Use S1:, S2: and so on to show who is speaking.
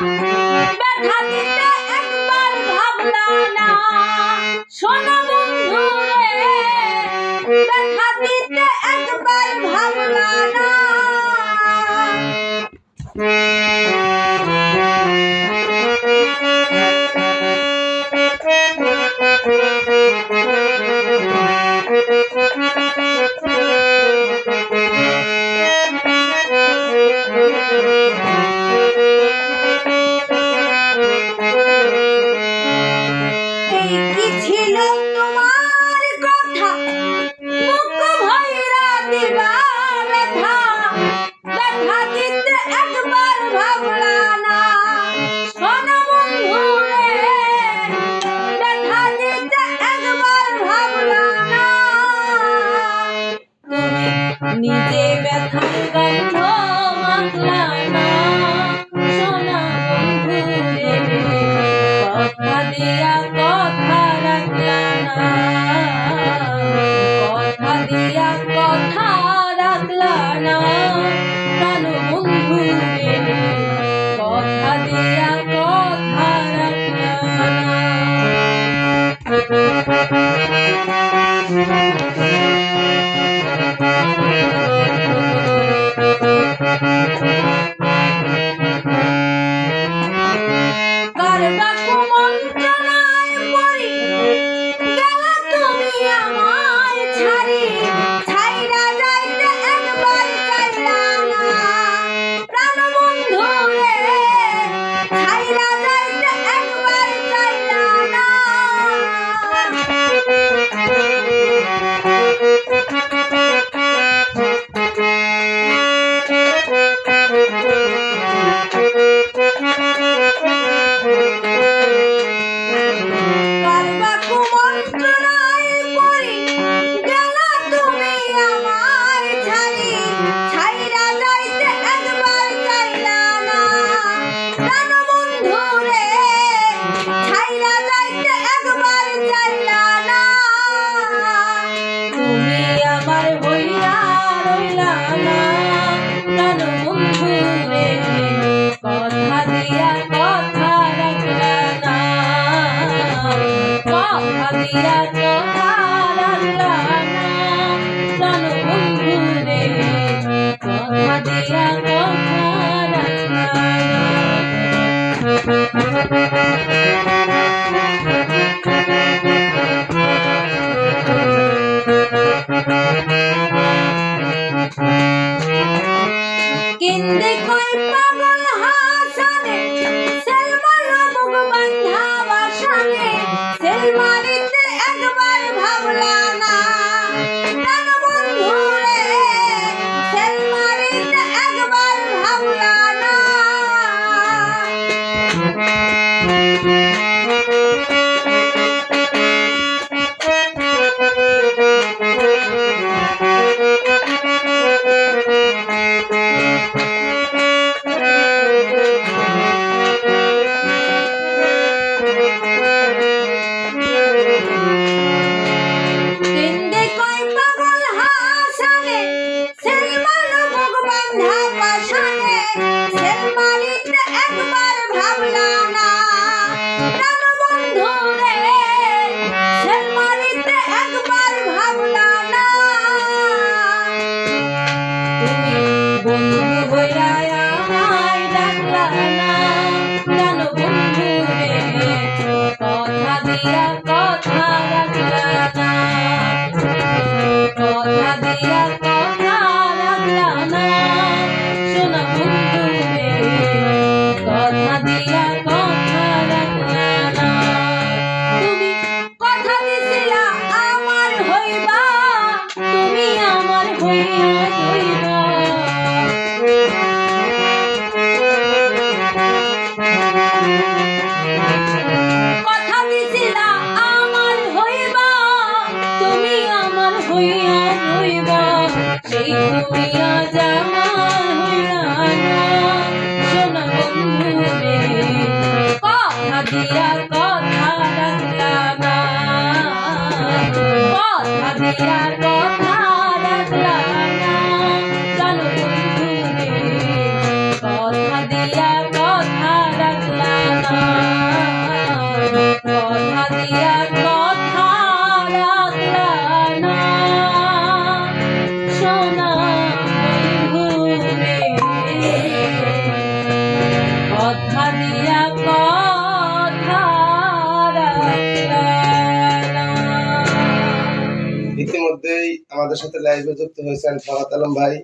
S1: Thank you. need জানা কেন বন্ধু রে কথা দিয়া দান সেই তুমি আজ আমার হইলা সোনা বন্ধু রে, কথা দিয়া কথা রাখলা না। কথা দিয়া কথা রাখলা না। জানো বন্ধু রে, কথা দিয়া কথা রাখলা না। কথা দিয়া
S2: আমাদের সাথে লাইভে যুক্ত হয়েছেন ফরাত আলম ভাই।